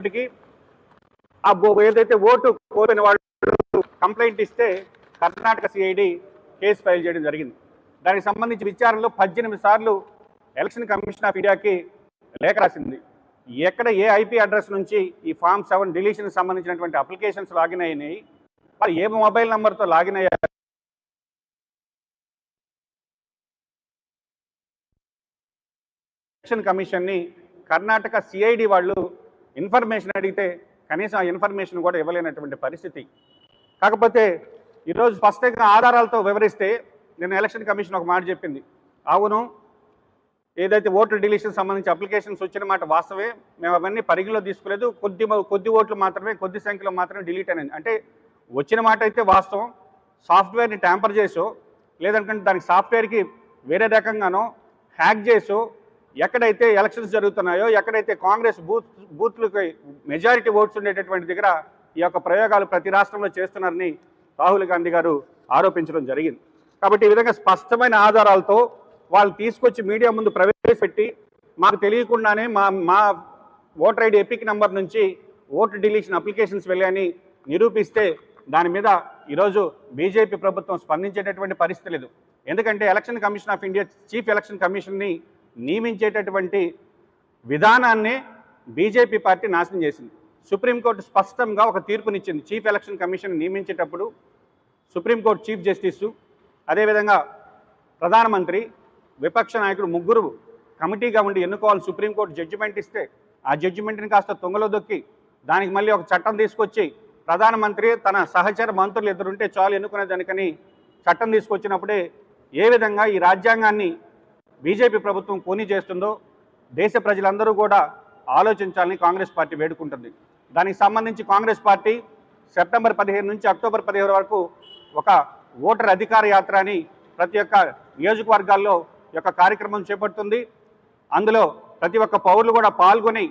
ఇప్పటికీ ఆ ఏదైతే ఓటు కోరిన వాళ్ళు కంప్లైంట్ ఇస్తే కర్ణాటక సిఐడి కేసు ఫైల్ చేయడం జరిగింది. దానికి సంబంధించి విచారణలో పద్దెనిమిది సార్లు ఎలక్షన్ కమిషన్ ఆఫ్ ఇండియాకి లేఖ రాసింది. ఎక్కడ ఏ ఐపీ అడ్రస్ నుంచి ఈ ఫామ్ సెవెన్ డిలీషన్ సంబంధించినటువంటి అప్లికేషన్స్ లాగిన్ అయినాయి వాళ్ళు ఏ మొబైల్ నెంబర్తో లాగిన్ అయ్యారు? ఎలక్షన్ కమిషన్ని కర్ణాటక సిఐడి వాళ్ళు ఇన్ఫర్మేషన్ అడిగితే కనీసం ఆ ఇన్ఫర్మేషన్ కూడా ఇవ్వలేనటువంటి పరిస్థితి. కాకపోతే ఈరోజు స్పష్టంగా ఆధారాలతో వివరిస్తే నేను ఎలక్షన్ కమిషన్ ఒక మాట చెప్పింది. అవును ఏదైతే ఓట్ల డిలీషన్ సంబంధించి అప్లికేషన్స్ వచ్చిన మాట వాస్తవే మేము అవన్నీ పరిగణలో తీసుకోలేదు. కొద్ది కొద్ది ఓట్లు మాత్రమే కొద్ది సంఖ్యలో మాత్రమే డిలీట్ అనేది అంటే వచ్చిన మాట అయితే వాస్తవం. సాఫ్ట్వేర్ని ట్యాంపర్ చేసో లేదంటే దానికి సాఫ్ట్వేర్కి వేరే రకంగానో హ్యాక్ చేసో ఎక్కడైతే ఎలక్షన్స్ జరుగుతున్నాయో ఎక్కడైతే కాంగ్రెస్ బూత్ బూత్లకి మెజారిటీ ఓట్స్ ఉండేటటువంటి దగ్గర ఈ యొక్క ప్రయోగాలు ప్రతి రాష్ట్రంలో చేస్తున్నారని రాహుల్ గాంధీ గారు ఆరోపించడం జరిగింది. కాబట్టి ఈ విధంగా స్పష్టమైన ఆధారాలతో వాళ్ళు తీసుకొచ్చి మీడియా ముందు ప్రవేశపెట్టి మాకు తెలియకుండానే మా మా ఓటర్ ఐడి ఎపిక్ నెంబర్ నుంచి ఓటు డిలీషన్ అప్లికేషన్స్ వెళ్ళాయని నిరూపిస్తే దాని మీద ఈరోజు బీజేపీ ప్రభుత్వం స్పందించేటటువంటి పరిస్థితి లేదు. ఎందుకంటే election commission of India chief election కమిషన్ని నియమించేటటువంటి విధానాన్ని బీజేపీ పార్టీ నాశనం చేసింది. సుప్రీంకోర్టు స్పష్టంగా ఒక తీర్పునిచ్చింది. చీఫ్ ఎలక్షన్ కమిషన్ నియమించేటప్పుడు సుప్రీంకోర్టు చీఫ్ జస్టిస్ అదేవిధంగా ప్రధానమంత్రి విపక్ష నాయకుడు ముగ్గురు కమిటీగా ఉండి ఎన్నుకోవాలి. సుప్రీంకోర్టు జడ్జిమెంట్ ఇస్తే ఆ జడ్జిమెంట్ని కాస్త తుంగలో దొక్కి దానికి మళ్ళీ ఒక చట్టం తీసుకొచ్చి ప్రధానమంత్రి తన సహచర మంత్రులు ఎదురుంటే చాలు ఎన్నుకునే దానికని చట్టం తీసుకొచ్చినప్పుడే ఏ విధంగా ఈ రాజ్యాంగాన్ని బీజేపీ ప్రభుత్వం కోని చేస్తుందో దేశ ప్రజలందరూ కూడా ఆలోచించాలని కాంగ్రెస్ పార్టీ వేడుకుంటుంది. దానికి సంబంధించి కాంగ్రెస్ పార్టీ సెప్టెంబర్ పదిహేను నుంచి అక్టోబర్ పదిహేను వరకు ఒక ఓటర్ అధికార యాత్ర అని ప్రతి ఒక్క నియోజకవర్గాల్లో యొక్క కార్యక్రమం చేపడుతుంది. అందులో ప్రతి ఒక్క పౌరులు కూడా పాల్గొని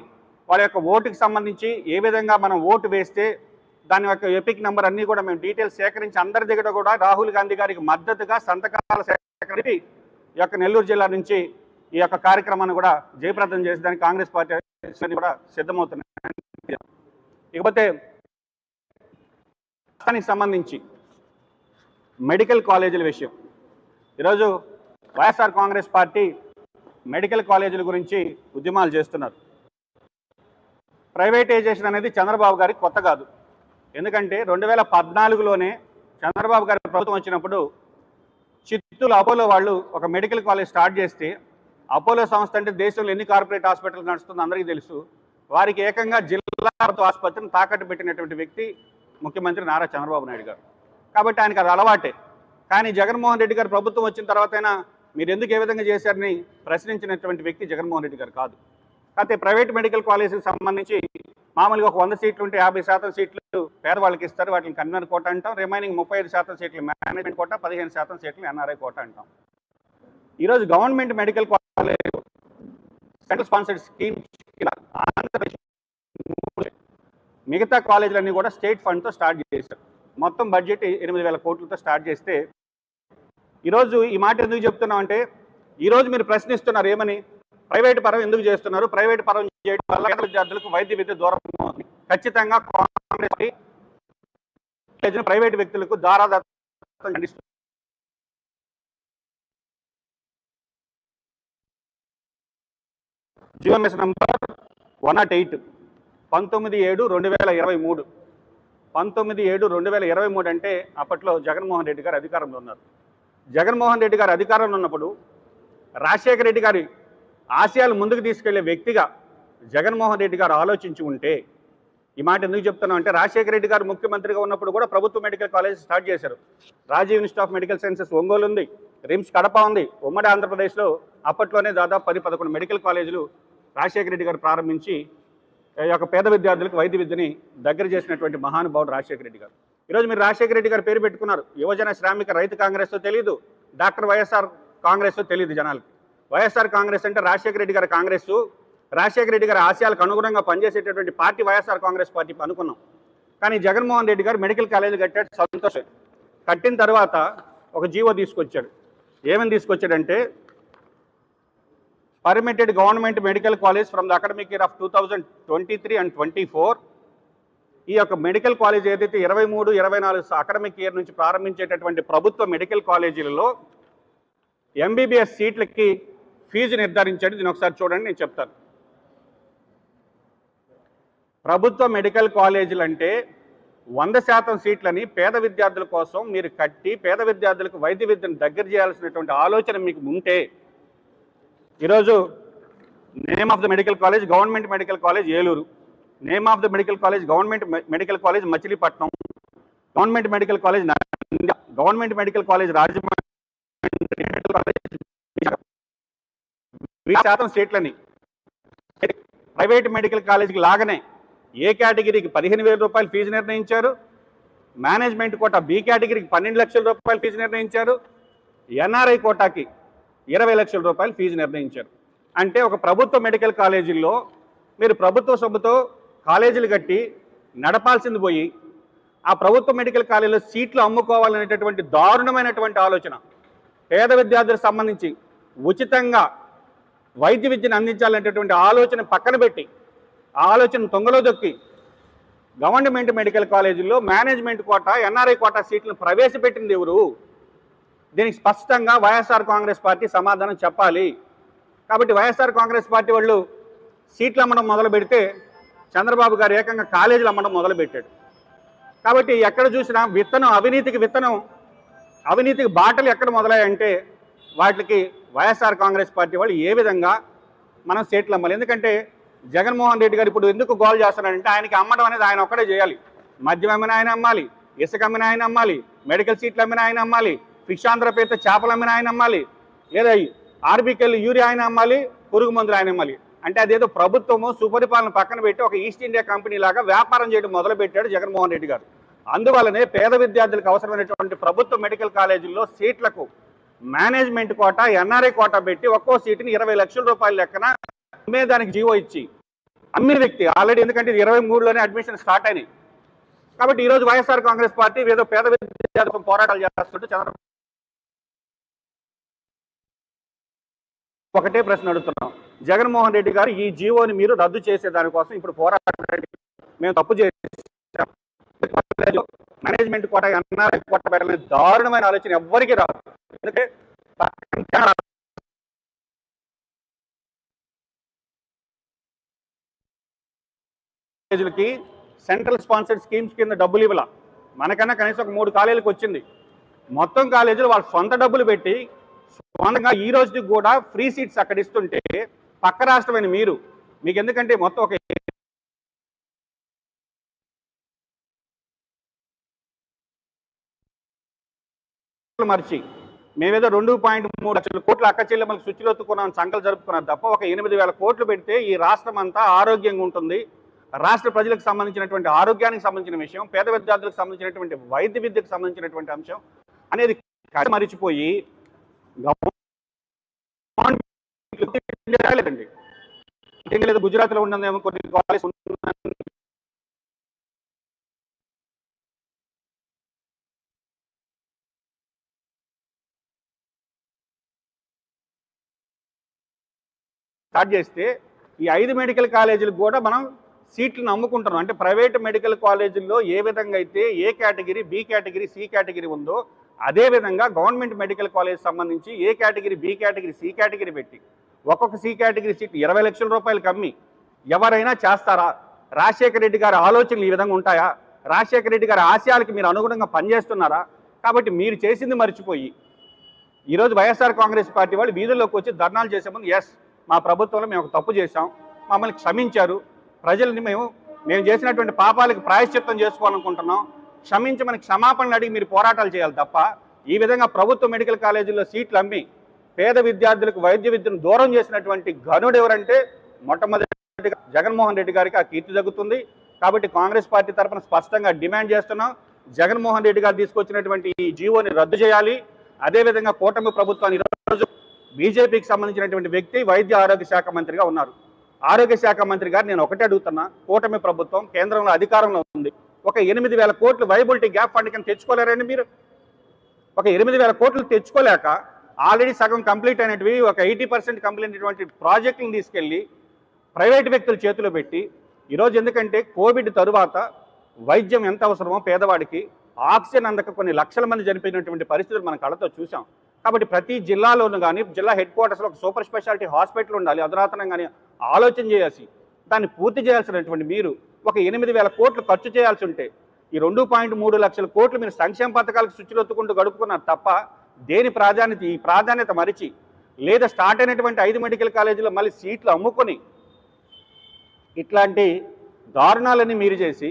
వాళ్ళ యొక్క ఓటుకి సంబంధించి ఏ విధంగా మనం ఓటు వేస్తే దాని యొక్క ఎపిక్ నెంబర్ అన్నీ కూడా మేము డీటెయిల్స్ సేకరించి అందరి దగ్గర కూడా రాహుల్ గాంధీ గారికి మద్దతుగా సంతకాల సేకరించి యొక్క నెల్లూరు జిల్లా నుంచి ఈ యొక్క కార్యక్రమాన్ని కూడా జయప్రదం చేసేదానికి కాంగ్రెస్ పార్టీ కూడా సిద్ధమవుతున్నాయి ఇకపోతే రాష్ట్రానికి సంబంధించి మెడికల్ కాలేజీల విషయం. ఈరోజు వైఎస్ఆర్ కాంగ్రెస్ పార్టీ మెడికల్ కాలేజీల గురించి ఉద్యమాలు చేస్తున్నారు. ప్రైవేటైజేషన్ అనేది చంద్రబాబు గారికి కొత్త కాదు. ఎందుకంటే రెండు వేల పద్నాలుగులోనే చంద్రబాబు గారి ప్రభుత్వం వచ్చినప్పుడు చిత్తూరు అపోలో వాళ్ళు ఒక మెడికల్ కాలేజ్ స్టార్ట్ చేస్తే అపోలో సంస్థ అంటే దేశంలో ఎన్ని కార్పొరేట్ హాస్పిటల్ నడుస్తుందో అందరికీ తెలుసు. వారికి ఏకంగా జిల్లా ఆసుపత్రిని తాకట్టు పెట్టినటువంటి వ్యక్తి ముఖ్యమంత్రి నారా చంద్రబాబు నాయుడు గారు. కాబట్టి ఆయనకు అది అలవాటే. కానీ జగన్మోహన్ రెడ్డి గారు ప్రభుత్వం వచ్చిన తర్వాతైనా మీరు ఎందుకు ఏ విధంగా చేశారని ప్రశ్నించినటువంటి వ్యక్తి జగన్మోహన్ రెడ్డి గారు కాదు. అయితే ప్రైవేట్ మెడికల్ కాలేజీకి సంబంధించి మామూలుగా ఒక వంద సీట్లు ఉంటే యాభై శాతం సీట్లు పేదవాళ్ళకి ఇస్తారు వాటిని కన్వీనర్ కోట అంటాం. రిమైనింగ్ ముప్పై ఐదు శాతం సీట్లు మేనేజ్మెంట్ కోట పదిహేను శాతం సీట్లు ఎన్ఆర్ఐ కోట అంటాం. ఈరోజు government medical college central sponsored schemes Andhra Pradesh మిగతా కాలేజీలన్నీ కూడా స్టేట్ ఫండ్తో స్టార్ట్ చేశారు. మొత్తం బడ్జెట్ ఎనిమిది వేల కోట్లతో స్టార్ట్ చేస్తే ఈరోజు ఈ మాట ఎందుకు చెప్తున్నాం అంటే ఈరోజు మీరు ప్రశ్నిస్తున్నారు ఏమని? ప్రైవేట్ పరం ఎందుకు చేస్తున్నారు? ప్రైవేట్ పరం చేయడం వల్ల విద్యార్థులకు వైద్య విద్య దూరం అవుతుంది. ఖచ్చితంగా కాంగ్రెస్ పార్టీ ప్రైవేట్ వ్యక్తులకు దారాదత్తం ఖండిస్తుంది GMS number one nought eight. పంతొమ్మిది ఏడు రెండు వేల ఇరవై మూడు. పంతొమ్మిది ఏడు రెండు వేల ఇరవై మూడు అంటే అప్పట్లో జగన్మోహన్ రెడ్డి గారు అధికారంలో ఉన్నారు. జగన్మోహన్ రెడ్డి గారు అధికారంలో ఉన్నప్పుడు రాజశేఖర రెడ్డి గారి ఆశయాలు ముందుకు తీసుకెళ్ళే వ్యక్తిగా జగన్మోహన్ రెడ్డి గారు ఆలోచించి ఉంటే ఈ మాట ఎందుకు చెప్తున్నాం అంటే రాజశేఖర రెడ్డి గారు ముఖ్యమంత్రిగా ఉన్నప్పుడు కూడా ప్రభుత్వ మెడికల్ కాలేజ్ స్టార్ట్ చేశారు. Rajiv institute of medical sciences Ongole ఉంది రిమ్స్ కడప ఉంది ఉమ్మడి ఆంధ్రప్రదేశ్లో అప్పట్లోనే దాదాపు పది పదకొండు మెడికల్ కాలేజీలు రాజశేఖర రెడ్డి గారు ప్రారంభించి యొక్క పేద విద్యార్థులకు వైద్య విద్యని దగ్గర చేసినటువంటి మహానుభావుడు రాజశేఖర రెడ్డి గారు. ఈరోజు మీరు రాజశేఖర రెడ్డి గారు పేరు పెట్టుకున్నారు. యువజన శ్రామిక రైతు కాంగ్రెస్ తెలియదు డాక్టర్ వైఎస్ఆర్ కాంగ్రెస్ తెలియదు జనాలకి. వైఎస్ఆర్ కాంగ్రెస్ అంటే రాజశేఖర రెడ్డి గారి కాంగ్రెస్ రాజశేఖర రెడ్డి గారి ఆశయాలకు అనుగుణంగా పనిచేసేటటువంటి పార్టీ వైఎస్ఆర్ కాంగ్రెస్ పార్టీ అనుకున్నాం. కానీ జగన్మోహన్ రెడ్డి గారు మెడికల్ కాలేజ్ కట్టాడు సంతోషం. కట్టిన తర్వాత ఒక జీవో తీసుకొచ్చాడు. ఏమని తీసుకొచ్చాడంటే permitted government medical college from the academic year of two thousand twenty three and twenty four ఈ యొక్క మెడికల్ కాలేజ్ ఏదైతే ఇరవై మూడు ఇరవై నాలుగు అకాడమిక్ ఇయర్ నుంచి ప్రారంభించేటటువంటి ప్రభుత్వ మెడికల్ కాలేజీలలో ఎంబీబీఎస్ సీట్లకి ఫీజు నిర్ధారించండి. దీని ఒకసారి చూడండి నేను చెప్తాను. ప్రభుత్వ మెడికల్ కాలేజీలు అంటే వంద శాతం సీట్లని పేద విద్యార్థుల కోసం మీరు కట్టి పేద విద్యార్థులకు వైద్య విద్యను దగ్గర చేయాల్సినటువంటి ఆలోచన మీకు ఉంటే ఈరోజు name of the medical college government medical college Eluru name of the medical college government medical college Machilipatnam government medical college government medical college Rajahmundry శాతం సీట్లని. ప్రైవేట్ మెడికల్ కాలేజీకి లాగానే ఏ కేటగిరీకి పదిహేను వేల రూపాయలు ఫీజు నిర్ణయించారు? మేనేజ్మెంట్ కోటా బి కేటగిరీకి పన్నెండు లక్షల రూపాయలు ఫీజు నిర్ణయించారు. ఎన్ఆర్ఐ కోటాకి ఇరవై లక్షల రూపాయలు ఫీజు నిర్ణయించారు. అంటే ఒక ప్రభుత్వ మెడికల్ కాలేజీల్లో మీరు ప్రభుత్వ సొమ్ముతో కాలేజీలు కట్టి నడపాల్సింది పోయి ఆ ప్రభుత్వ మెడికల్ కాలేజీలో సీట్లు అమ్ముకోవాలనేటటువంటి దారుణమైనటువంటి ఆలోచన. పేద విద్యార్థులకు సంబంధించి ఉచితంగా వైద్య విద్యను అందించాలనేటటువంటి ఆలోచన పక్కన పెట్టి ఆ ఆలోచన తొంగలో దొక్కి గవర్నమెంట్ మెడికల్ కాలేజీల్లో మేనేజ్మెంట్ కోటా ఎన్ఆర్ఐ కోటా సీట్లను ప్రవేశపెట్టింది ఎవరు? దీనికి స్పష్టంగా వైఎస్ఆర్ కాంగ్రెస్ పార్టీ సమాధానం చెప్పాలి. కాబట్టి వైఎస్ఆర్ కాంగ్రెస్ పార్టీ వాళ్ళు సీట్లు అమ్మడం మొదలు పెడితే చంద్రబాబు గారు ఏకంగా కాలేజీలు అమ్మడం మొదలు పెట్టాడు. కాబట్టి ఎక్కడ చూసినా విత్తనం అవినీతికి విత్తనం అవినీతికి బాటలు ఎక్కడ మొదలయ్యాయంటే వాటికి వైఎస్ఆర్ కాంగ్రెస్ పార్టీ వాళ్ళు ఏ విధంగా మనం సీట్లు అమ్మాలి. ఎందుకంటే జగన్మోహన్ రెడ్డి గారు ఇప్పుడు ఎందుకు గోల్ చేస్తున్నాడంటే ఆయనకి అమ్మడం అనేది ఆయన ఒక్కడే చేయాలి. మద్యం అమ్మిన ఆయన అమ్మాలి ఇసుక అమ్మిన ఆయన అమ్మాలి మెడికల్ సీట్లు అమ్మిన ఆయన అమ్మాలి ఫిక్షాంధ్ర పేత పేరుతో చేపలు అమ్మిన ఆయన అమ్మాలి లేదా ఆర్బీకెళ్ళి యూరియా ఆయన అమ్మాలి పురుగు మందులు ఆయన అమ్మాలి. అంటే అదేదో ప్రభుత్వము సుపరిపాలన పక్కన పెట్టి ఒక ఈస్ట్ ఇండియా కంపెనీ లాగా వ్యాపారం చేయడం మొదలు పెట్టాడు జగన్మోహన్ రెడ్డి గారు. అందువల్లనే పేద విద్యార్థులకు అవసరమైనటువంటి ప్రభుత్వ మెడికల్ కాలేజీల్లో సీట్లకు మేనేజ్మెంట్ కోట ఎన్ఆర్ఐ కోట పెట్టి ఒక్కో సీటుని ఇరవై లక్షల రూపాయల లెక్కన అమ్మే దానికి జీవో ఇచ్చి అమ్మిన వ్యక్తి. ఆల్రెడీ ఎందుకంటే ఇది ఇరవై మూడులోనే అడ్మిషన్ స్టార్ట్ అయినాయి. కాబట్టి ఈరోజు వైఎస్ఆర్ కాంగ్రెస్ పార్టీ ఏదో పేద విద్యార్థులకు పోరాటాలు చేస్తుంటే చంద్రబాబు ఒకటే ప్రశ్న అడుగుతున్నాం. జగన్మోహన్ రెడ్డి గారు ఈ జీవోని మీరు రద్దు చేసే దానికోసం ఇప్పుడు పోరాటం మేము తప్పు చేసాం మేనేజ్మెంట్ కోట ఎన్ఆర్ఐ కోట పెట్టాలని దారుణమైన ఆలోచన ఎవ్వరికీ రాదు. ఎందుకంటే కాలేజీలకి సెంట్రల్ స్పాన్సర్డ్ స్కీమ్స్ కింద డబ్బులు ఇవ్వాల. మనకన్నా కనీసం ఒక మూడు కాలేజీలకు వచ్చింది. మొత్తం కాలేజీలు వాళ్ళ సొంత డబ్బులు పెట్టి సొంతంగా ఈ రోజుకి కూడా ఫ్రీ సీట్స్ అక్కడ ఇస్తుంటే పక్క రాష్ట్రమైన మీరు మీకు ఎందుకంటే మొత్తం ఒక మర్చి. మేమేదో రెండు పాయింట్ మూడు లక్షల కోట్లు అక్క చెల్లెమ్మలకు శుచిలో సంకలు జరుపుకున్నాం తప్ప ఒక ఎనిమిది వేల కోట్లు పెడితే ఈ రాష్ట్రం అంతా ఆరోగ్యంగా ఉంటుంది. రాష్ట్ర ప్రజలకు సంబంధించినటువంటి ఆరోగ్యానికి సంబంధించిన విషయం పేద విద్యార్థులకు సంబంధించినటువంటి వైద్య విద్యకు సంబంధించినటువంటి అంశం అనేది మరిచిపోయి గవర్నమెంట్ లేదండి ఇంకా లేదు గుజరాత్లో ఉన్నదేమో కొన్ని కాలేజ్ స్టార్ట్ చేస్తే ఈ ఐదు మెడికల్ కాలేజీలకు కూడా మనం సీట్లను అమ్ముకుంటున్నాం అంటే ప్రైవేట్ మెడికల్ కాలేజీల్లో ఏ విధంగా అయితే A category B category C category ఉందో అదే విధంగా గవర్నమెంట్ మెడికల్ కాలేజ్ సంబంధించి A category B category C category పెట్టి ఒక్కొక్క సి కేటగిరీ సీట్ ఇరవై లక్షల రూపాయలు కమ్మి ఎవరైనా చేస్తారా? రాజశేఖర రెడ్డి గారి ఆలోచనలు ఈ విధంగా ఉంటాయా? రాజశేఖర రెడ్డి గారి ఆశయాలకి మీరు అనుగుణంగా పనిచేస్తున్నారా? కాబట్టి మీరు చేసింది మర్చిపోయి ఈరోజు వైఎస్ఆర్ కాంగ్రెస్ పార్టీ వాళ్ళు వీధుల్లోకి వచ్చి ధర్నాలు చేసే ముందు ఎస్ మా ప్రభుత్వంలో మేము ఒక తప్పు చేశాం. మమ్మల్ని క్షమించారు. ప్రజల్ని మేము మేము చేసినటువంటి పాపాలకు ప్రాయశ్చిత్తం చేసుకోవాలనుకుంటున్నాం. క్షమించమని క్షమాపణలు అడిగి మీరు పోరాటాలు చేయాలి తప్ప ఈ విధంగా ప్రభుత్వ మెడికల్ కాలేజీల్లో సీట్లు అమ్మి పేద విద్యార్థులకు వైద్య విద్యను దూరం చేసినటువంటి ఘనుడు ఎవరంటే మొట్టమొదటిగా జగన్మోహన్ రెడ్డి గారికి ఆ కీర్తి తగ్గుతుంది. కాబట్టి కాంగ్రెస్ పార్టీ తరఫున స్పష్టంగా డిమాండ్ చేస్తున్నాం. జగన్మోహన్ రెడ్డి గారు తీసుకొచ్చినటువంటి ఈ జీవోని రద్దు చేయాలి. అదేవిధంగా కూటమి ప్రభుత్వాన్ని ఈరోజు బీజేపీకి సంబంధించినటువంటి వ్యక్తి వైద్య ఆరోగ్య శాఖ మంత్రిగా ఉన్నారు. ఆరోగ్య శాఖ మంత్రి గారు నేను ఒకటే అడుగుతున్నా కూటమి ప్రభుత్వం కేంద్రంలో అధికారంలో ఉంది. ఒక ఎనిమిది వేల కోట్లు వైబిలిటీ గ్యాప్ ఫండ్ కింద తెచ్చుకోలేరండి మీరు. ఒక ఎనిమిది వేల కోట్లు తెచ్చుకోలేక ఆల్రెడీ సగం కంప్లీట్ అయినటివి ఒక ఎయిటీ పర్సెంట్ కంప్లీట్ అయినటువంటి ప్రాజెక్టులను తీసుకెళ్ళి ప్రైవేట్ వ్యక్తుల చేతిలో పెట్టి ఈరోజు ఎందుకంటే కోవిడ్ తరువాత వైద్యం ఎంత అవసరమో పేదవాడికి ఆక్సిజన్ అందక కొన్ని లక్షల మంది చనిపోయినటువంటి పరిస్థితులు మనం కళ్ళతో చూసాం కాబట్టి ప్రతి జిల్లాలోనూ కానీ జిల్లా హెడ్ క్వార్టర్స్లో ఒక సూపర్ స్పెషాలిటీ హాస్పిటల్ ఉండాలి. అధునాతనం కానీ ఆలోచన చేయాల్సి దాన్ని పూర్తి చేయాల్సినటువంటి మీరు ఒక ఎనిమిది వేల కోట్లు ఖర్చు చేయాల్సి ఉంటే ఈ రెండు పాయింట్ మూడు లక్షల కోట్లు మీరు సంక్షేమ పథకాలకు శుచిరొత్తుకుంటూ గడుపుకున్నారు తప్ప దేని ప్రాధాన్యత ఈ ప్రాధాన్యత మరిచి లేదా స్టార్ట్ అయినటువంటి ఐదు మెడికల్ కాలేజీలో మళ్ళీ సీట్లు అమ్ముకొని ఇట్లాంటి దారుణాలన్నీ మీరు చేసి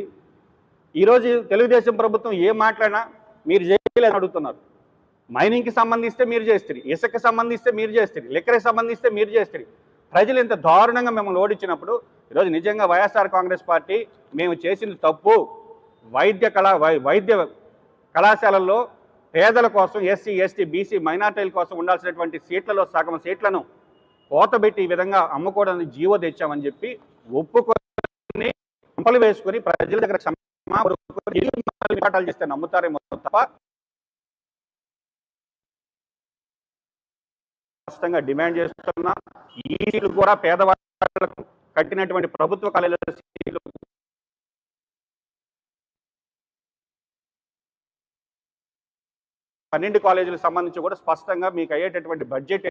ఈరోజు తెలుగుదేశం ప్రభుత్వం ఏం మాట్లాడినా మీరు చేయలేదని అడుగుతున్నారు. మైనింగ్కి సంబంధిస్తే మీరు చేస్తారు ఇసుకకి సంబంధిస్తే మీరు చేస్తారు లిక్కర్కి సంబంధిస్తే మీరు చేస్తారు ప్రజలు ఇంత దారుణంగా మిమ్మల్ని ఓడించినప్పుడు ఈరోజు నిజంగా వైఎస్ఆర్ కాంగ్రెస్ పార్టీ మేము చేసిన తప్పు. వైద్య కళా వై- వైద్య కళాశాలల్లో పేదల కోసం ఎస్సీ ఎస్టీ బీసీ మైనార్టీల కోసం ఉండాల్సినటువంటి సీట్లలో సగం సీట్లను కోతబెట్టి ఈ విధంగా అమ్ముకోవడానికి జీవో తెచ్చామని చెప్పి ఒప్పుకొని కంపలు వేసుకొని ప్రజల దగ్గర క్షమా చేస్తే నమ్ముతారేమో తప్ప స్పష్టంగా డిమాండ్ చేస్తున్నా. ఈ సీట్లు కూడా పేదవాళ్ళకు కట్టినటువంటి ప్రభుత్వ కాలేజీల సీట్లు పన్నెండు కాలేజీలకు సంబంధించి కూడా స్పష్టంగా మీకు అయ్యేటటువంటి బడ్జెట్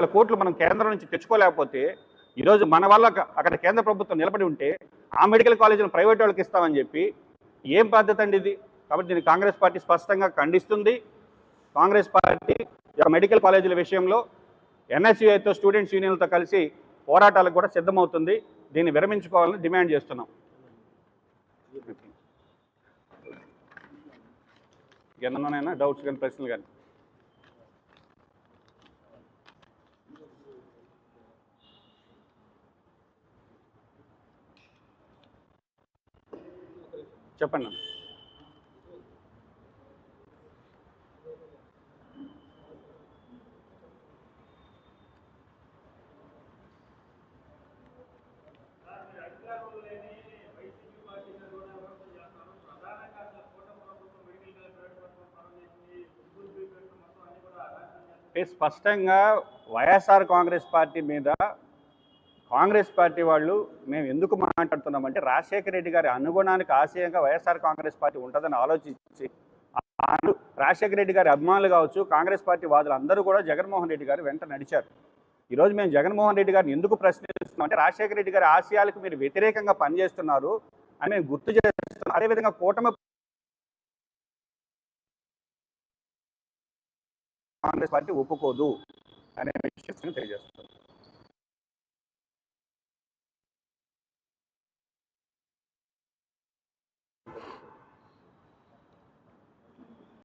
కోట్లు మనం కేంద్రం నుంచి తెచ్చుకోలేకపోతే ఈరోజు మన వల్ల అక్క- అక్కడ కేంద్ర ప్రభుత్వం నిలబడి ఉంటే ఆ మెడికల్ కాలేజీలు ప్రైవేట్ వాళ్ళకి ఇస్తామని చెప్పి ఏం పద్ధతి అండి ఇది? కాబట్టి దీన్ని కాంగ్రెస్ పార్టీ స్పష్టంగా ఖండిస్తుంది. కాంగ్రెస్ పార్టీ మెడికల్ కాలేజీల విషయంలో ఎన్ఎస్యుఐతో స్టూడెంట్స్ యూనియన్లతో కలిసి పోరాటాలకు కూడా సిద్ధమవుతుంది. దీన్ని విరమించుకోవాలని డిమాండ్ చేస్తున్నాం. ఎన్నైనా డౌట్స్ కానీ ప్రశ్నలు కానీ? చెప్పండి అన్న. స్పష్టంగా వైఎస్ఆర్ కాంగ్రెస్ పార్టీ మీద కాంగ్రెస్ పార్టీ వాళ్ళు మేము ఎందుకు మాట్లాడుతున్నామంటే రాజశేఖర రెడ్డి గారి అనుగుణానికి ఆశయంగా వైఎస్ఆర్ కాంగ్రెస్ పార్టీ ఉంటుందని ఆలోచించి రాజశేఖర రెడ్డి గారి అభిమానులు కావచ్చు కాంగ్రెస్ పార్టీ వాదులు అందరూ కూడా జగన్మోహన్ రెడ్డి గారు వెంట నడిచారు. ఈరోజు మేము జగన్మోహన్ రెడ్డి గారిని ఎందుకు ప్రశ్నిస్తున్నాం అంటే రాజశేఖర రెడ్డి గారి ఆశయాలకు మీరు వ్యతిరేకంగా పనిచేస్తున్నారు అని మేము గుర్తు చేస్తున్నాం. అదేవిధంగా కూటమి కాంగ్రెస్ పార్టీ ఒప్పుకోదు అనే విషయం తెలియజేస్తున్నాం